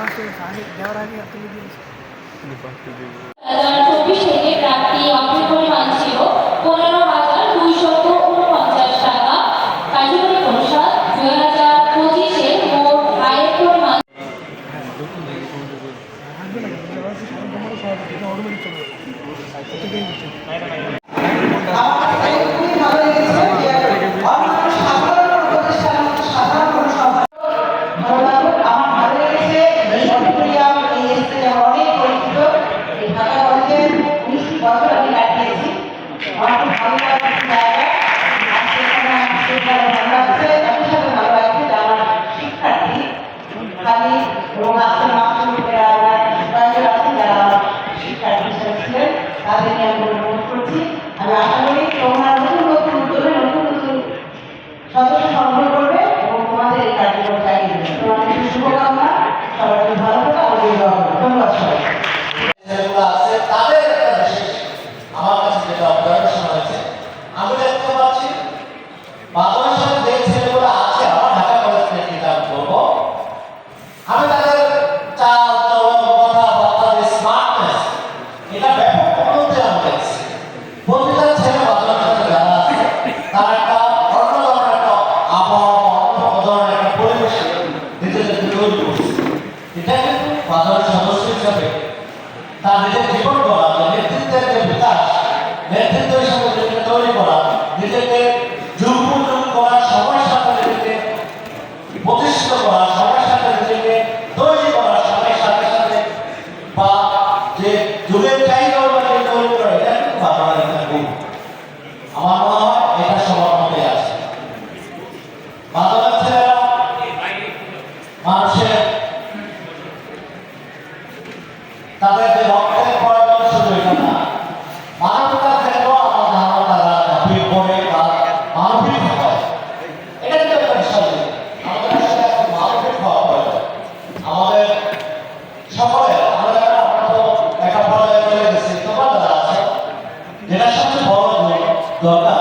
মাসে আগে দেওয়ার আগে তুলে দিয়েছে ছিল পনেরো হাজার দুইশত উনপঞ্চাশ টাকা কার্যকরী অনুসার দুই হাজার পঁচিশে মোট আয়ের পরিমাণ শিক্ষার্থী হিসেবে ছিলেন তাদের নিয়ে আমি অনুরোধ করছি আমি আশা এটা বাজারের সদস্য হিসাবে তার নিজের জীবন যে নেতৃত্বের যে বিকাশ নেতৃত্ব হিসাবে নিজেকে তৈরি করা, নিজেকে যুগ যুগ করার সময়ের সাথে নিজেকে প্রতিষ্ঠিত করা সময়ের সাথে নিজেকে তৈরি করা সময়ের সাথে সাথে বা যে যুগের চাহিদা অনুযায়ী তৈরি করা, এটা কিন্তু বাংলার আমার মনে হয় এটা সবার মধ্যে আছে বাংলার ছেলেরা মানুষের তাদের যে রক্তের প্রয়োজন শুধু এটা না, মানবতার ক্ষেত্রেও আমার ধারণা তারা ঝাঁপিয়ে পড়ে বা মানবিক হয় এটা একটা বিষয়। আমাদের মানবিক হওয়া আমাদের সকলে, আমরা আমরা তো চলে গেছি, তোমরা যারা বড় দরকার